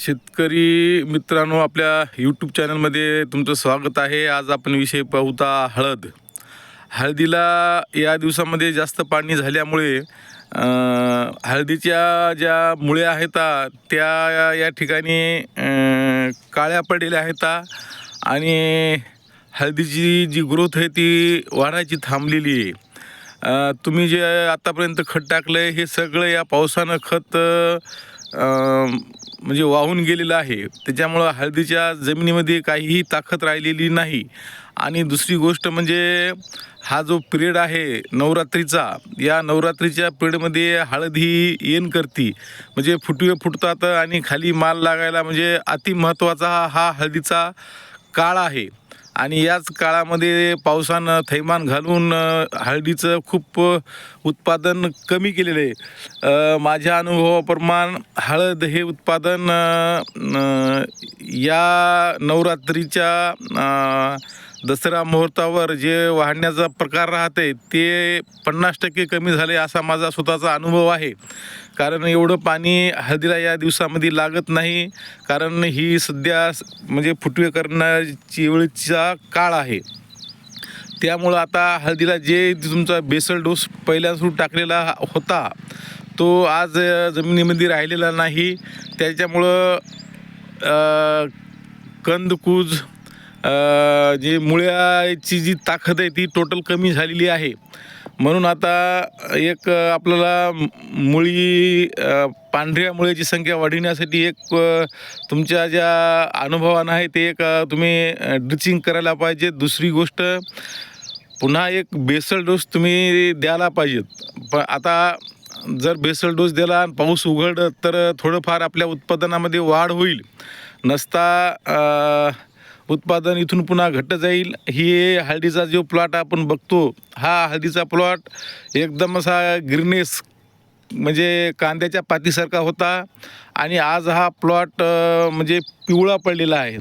शेतकरी मित्रांनो आपल्या यूट्यूब चॅनलमध्ये तुमचं स्वागत आहे. आज आपण विषय पाहूता हळद. हळदीला या दिवसामध्ये जास्त पाणी झाल्यामुळे हळदीच्या ज्या मुळ्या आहेत त्या या ठिकाणी काळ्या पडलेल्या आहेत आणि हळदीची जी ग्रोथ आहे ती वाढायची थांबलेली आहे. तुम्ही जे आतापर्यंत खत टाकलं आहे हे सगळं या पावसानं खत म्हणजे वाहून गेलेलं आहे. त्याच्यामुळं हळदीच्या जमिनीमध्ये काहीही ताकद राहिलेली नाही. आणि दुसरी गोष्ट म्हणजे हा जो पिरियड आहे नवरात्रीचा या नवरात्रीच्या पिरियडमध्ये हळद ही येण करती. म्हणजे फुटवे फुटतात आणि खाली माल लागायला म्हणजे अति महत्त्वाचा हा हळदीचा काळ आहे. आणि याच काळामध्ये पावसानं थैमान घालून हळदीचं खूप उत्पादन कमी केलेलं आहे. माझ्या अनुभवाप्रमाण हळद हे उत्पादन या नवरात्रीच्या दसरा मुहूर्तावर जे वाढण्याचा प्रकार राहते ते पन्नास टक्के कमी झाले असा माझा स्वतःचा अनुभव आहे. कारण एवढं पाणी हळदीला या दिवसामध्ये लागत नाही. कारण ही सध्या म्हणजे फुटवे करण्याची वेळीचा काळ आहे. त्यामुळं आता हळदीला जे तुमचा बेसल डोस पहिल्यापासून टाकलेला होता तो आज जमिनीमध्ये राहिलेला नाही. त्याच्यामुळं कंदकूज जे मुळ्याची जी ताकद आहे ती टोटल कमी झालेली आहे. म्हणून आता एक आपल्याला मुळी पांढऱ्या मुळ्याची संख्या वाढविण्यासाठी एक तुमच्या ज्या अनुभवानं आहे ते एक तुम्ही ड्रिचिंग करायला पाहिजे. दुसरी गोष्ट पुन्हा एक बेसल डोस तुम्ही द्यायला पाहिजेत. पण आता जर बेसल डोस दिला आणि पाऊस उघड तर थोडंफार आपल्या उत्पादनामध्ये वाढ होईल. नसता उत्पादन इथून पुन्हा घट जाईल. ही हळदीचा जो प्लॉट आपण बघतो हा हळदीचा प्लॉट एकदम असा ग्रीनेस म्हणजे कांद्याच्या पातीसारखा होता आणि आज हा प्लॉट म्हणजे पिवळा पडलेला आहे.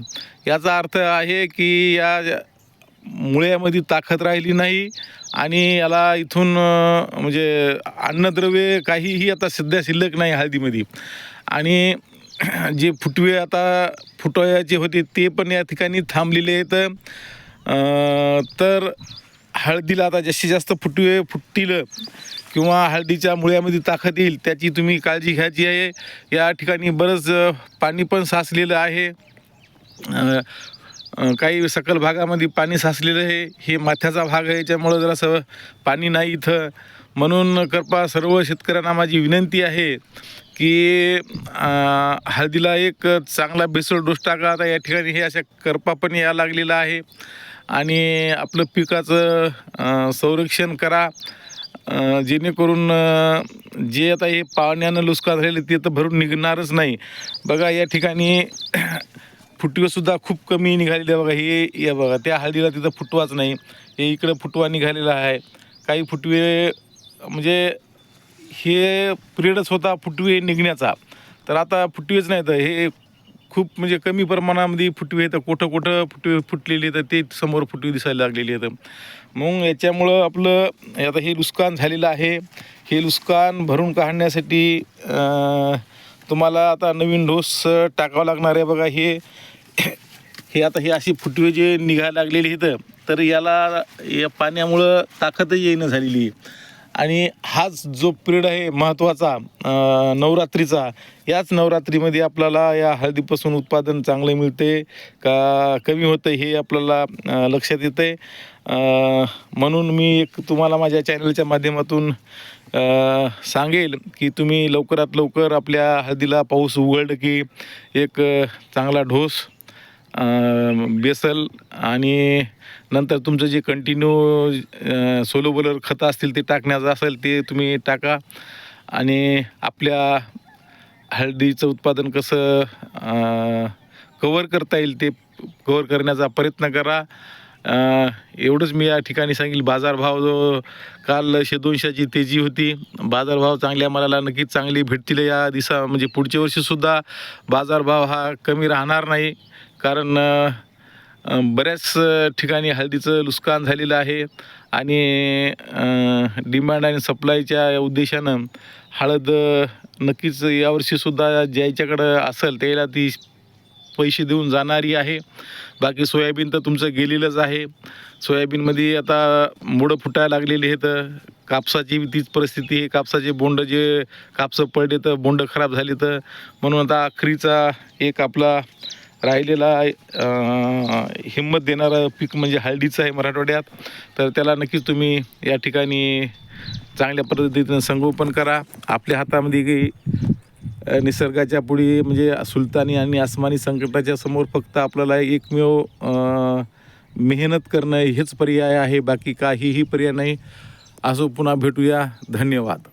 याचा अर्थ आहे की या मुळ्यामध्ये ताकद राहिली नाही आणि याला इथून म्हणजे अन्नद्रव्य काहीही आता सध्या शिल्लक नाही हळदीमध्ये. आणि जे फुटवे आता फुटवायचे होते ते पण या ठिकाणी थांबलेले आहेत. तर हळदीला आता जास्तीत जास्त फुटवे फुटतील किंवा हळदीच्या मुळ्यामध्ये ताकद येईल त्याची तुम्ही काळजी घ्यायची आहे. या ठिकाणी बरंच पाणी पण साचलेलं आहे. काही सकल भागामध्ये पाणी साचलेलं आहे. हे माथ्याचा भाग आहे याच्यामुळं जरासं पाणी नाही इथं. म्हणून करपा सर्व शेतकऱ्यांना माझी विनंती आहे. की हळदीला एक चांगला बेसळ डोस टाका. आता या ठिकाणी हे अशा करपा पण या लागलेला आहे. आणि आपलं पिकाचं संरक्षण करा. जेणेकरून जे आता हे पाण्यानं नुकसान झालेलं ते तर भरून निघणारच नाही. बघा या ठिकाणी फुटवेसुद्धा खूप कमी निघालेले बघा. हे या बघा त्या हळदीला तिथं फुटवाच नाही. हे इकडं फुटवा निघालेला आहे. काही फुटवे म्हणजे हे पिरियडच होता फुटवे निघण्याचा. तर आता फुटवेच नाही तर हे खूप म्हणजे कमी प्रमाणामध्ये फुटवे आहेत. कुठं कुठं फुटवे फुटलेले तर ते समोर फुटवे दिसायला लागलेली आहेत. मग याच्यामुळं आपलं आता हे नुकसान झालेलं आहे. हे नुकसान भरून काढण्यासाठी तुम्हाला आता नवीन डोस टाकावा लागणार आहे बघा. हे हे आता हे अशी फुटवे जे निघायला लागलेली आहेत तर याला या पाण्यामुळं ताकदही येणं झालेली आहे. आणि हाच जो पिरियड आहे महत्त्वाचा नवरात्रीचा याच नवरात्रीमध्ये आपल्याला या हळदीपासून उत्पादन चांगले मिळते का कमी होतं हे आपल्याला लक्षात येतं. आहे म्हणून मी एक तुम्हाला माझ्या चॅनलच्या माध्यमातून सांगेल की तुम्ही लवकरात लवकर आपल्या हळदीला पाऊस उघडलं की एक चांगला ढोस बेसल आणि नंतर तुमचं जे कंटिन्यू सोलो बोलर खतं असतील ते टाकण्याचं असेल ते तुम्ही टाका. आणि आपल्या हळदीचं उत्पादन कसं कवर करता येईल ते कवर करण्याचा प्रयत्न करा. एवढंच मी या ठिकाणी सांगेल. बाजारभाव जो काल शे दोनशेची तेजी होती. बाजारभाव चांगल्या मालाला नक्कीच चांगली भेटतील या दिसा म्हणजे पुढच्या वर्षीसुद्धा बाजारभाव हा कमी राहणार नाही. कारण बऱ्याच ठिकाणी हळदीचं नुकसान झालेलं आहे. आणि डिमांड आणि सप्लायच्या उद्देशानं हळद नक्कीच यावर्षीसुद्धा ज्याच्याकडं असेल त्याला ती पैसे देऊन जाणारी आहे. बाकी सोयाबीन तर तुमचं गेलेलंच आहे. सोयाबीनमध्ये आता मुळं फुटायला लागलेली आहेत. कापसाची तीच परिस्थिती आहे. कापसाचे बोंड जे कापसं पडले तर बोंड खराब झाले तर म्हणून आता अखरीचा एक आपला राहिलेला हिंमत देणारं पीक म्हणजे हळदीचं आहे मराठवाड्यात. तर त्याला नक्कीच तुम्ही या ठिकाणी चांगल्या पद्धतीनं संगोपन करा. आपल्या हातामध्ये काही निसर्गाच्या पुढे म्हणजे सुलतानी आणि आसमानी संकटाच्या समोर फक्त आपल्याला एकमेव मेहनत करणं हेच पर्याय आहे बाकी काहीही पर्याय नाही. असो पुन्हा भेटूया. धन्यवाद.